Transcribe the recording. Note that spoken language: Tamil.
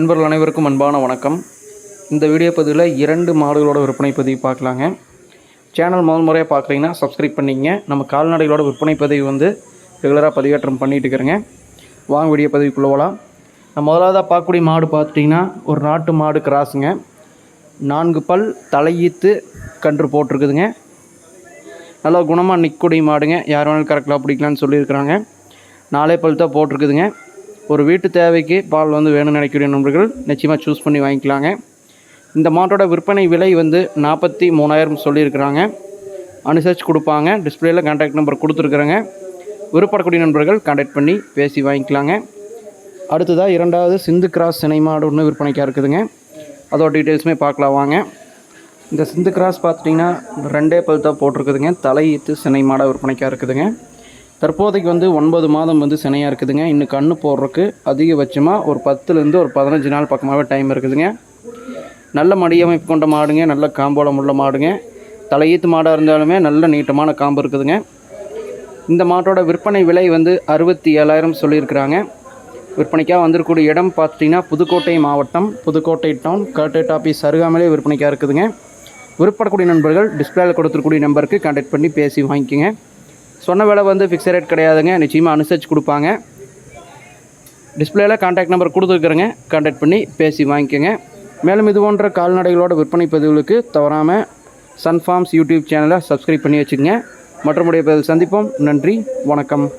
நண்பர்கள் அனைவருக்கும் அன்பான வணக்கம். இந்த வீடியோ பதிவில் இரண்டு மாடுகளோட விற்பனை பதிவு பார்க்கலாங்க. சேனல் முதல் முறையாக பார்க்குறீங்கன்னா சப்ஸ்கிரைப் பண்ணிங்க. நம்ம கால்நடைகளோட விற்பனை பதிவு வந்து ரெகுலராக பதிவேற்றம் பண்ணிட்டு இருக்கிறேங்க. வாங்க வீடியோ பதிவுக்குள்ளே போகலாம் நம்ம முதலாவதாக பார்க்கக்கூடிய மாடு பார்த்துட்டிங்கன்னா ஒரு நாட்டு மாடு கிராஸுங்க. நான்கு பல் தலையீத்து கன்று போட்டிருக்குதுங்க. நல்லா குணமாக நிற்கக்கூடிய மாடுங்க. யார் வேணாலும் கரெக்டாக பிடிக்கலான்னு சொல்லியிருக்கிறாங்க. நாலே பல் தான் போட்டிருக்குதுங்க. ஒரு வீட்டு தேவைக்கு பால் வந்து வேணும்னு நினைக்கக்கூடிய நண்பர்கள் நிச்சயமாக சூஸ் பண்ணி வாங்கிக்கலாங்க. இந்த மாட்டோட விற்பனை விலை வந்து நாற்பத்தி மூணாயிரம் சொல்லியிருக்கிறாங்க. அனுசரித்து கொடுப்பாங்க. டிஸ்பிளேயில் கான்டாக்ட் நம்பர் கொடுத்துருக்குறேங்க. விருப்பப்படக்கூடிய நண்பர்கள் கான்டாக்ட் பண்ணி பேசி வாங்கிக்கலாங்க. அடுத்ததாக இரண்டாவது சிந்து கிராஸ் சினை மாடு ஒன்று விற்பனைக்காக இருக்குதுங்க. அதோட டீட்டெயில்ஸுமே பார்க்கலாம் வாங்க. இந்த சிந்து கிராஸ் பார்த்துட்டிங்கன்னா ரெண்டே பல் தான் போட்டிருக்குதுங்க. தலையீத்து சினை மாடாக விற்பனைக்காக இருக்குதுங்க. தற்போதைக்கு வந்து ஒன்பது மாதம் வந்து சினையாக இருக்குதுங்க. இன்னும் கண்ணு போடுறதுக்கு அதிகபட்சமாக ஒரு பத்துலேருந்து ஒரு பதினஞ்சு நாள் பக்கமாகவே டைம் இருக்குதுங்க. நல்ல மடியமைப்பு கொண்ட மாடுங்க. நல்ல காம்போலம் உள்ள மாடுங்க. தலையீத்து மாடாக இருந்தாலுமே நல்ல நீட்டமான காம்பு இருக்குதுங்க. இந்த மாட்டோட விற்பனை விலை வந்து அறுபத்தி ஏழாயிரம் சொல்லியிருக்கிறாங்க. விற்பனைக்காக வந்திருக்கக்கூடிய இடம் பார்த்துட்டிங்கன்னா புதுக்கோட்டை மாவட்டம் புதுக்கோட்டை டவுன் கலெக்டரேட் ஆஃபீஸ் அருகாமலே விற்பனைக்காக இருக்குதுங்க. விருப்பப்படக்கூடிய நண்பர்கள் டிஸ்பிளேயில் கொடுத்துருக்கூடிய நம்பருக்கு கான்டாக்ட் பண்ணி பேசி வாங்கிக்கோங்க. சொன்ன விலை வந்து ஃபிக்ஸ் ரேட் கிடையாதுங்க. நிச்சயமாக அனுசரித்து கொடுப்பாங்க. டிஸ்பிளேல கான்டாக்ட் நம்பர் கொடுத்துருக்குறேங்க. கான்டாக்ட் பண்ணி பேசி வாங்கிக்கோங்க. மேலும் இது போன்ற கால்நடைகளோட விற்பனை பதிவுகளுக்கு தவறாமல் சன்ஃபார்ம்ஸ் யூடியூப் சேனலை சப்ஸ்கிரைப் பண்ணி வச்சுக்கோங்க. மற்றமுடைய பதில் சந்திப்போம். நன்றி. வணக்கம்.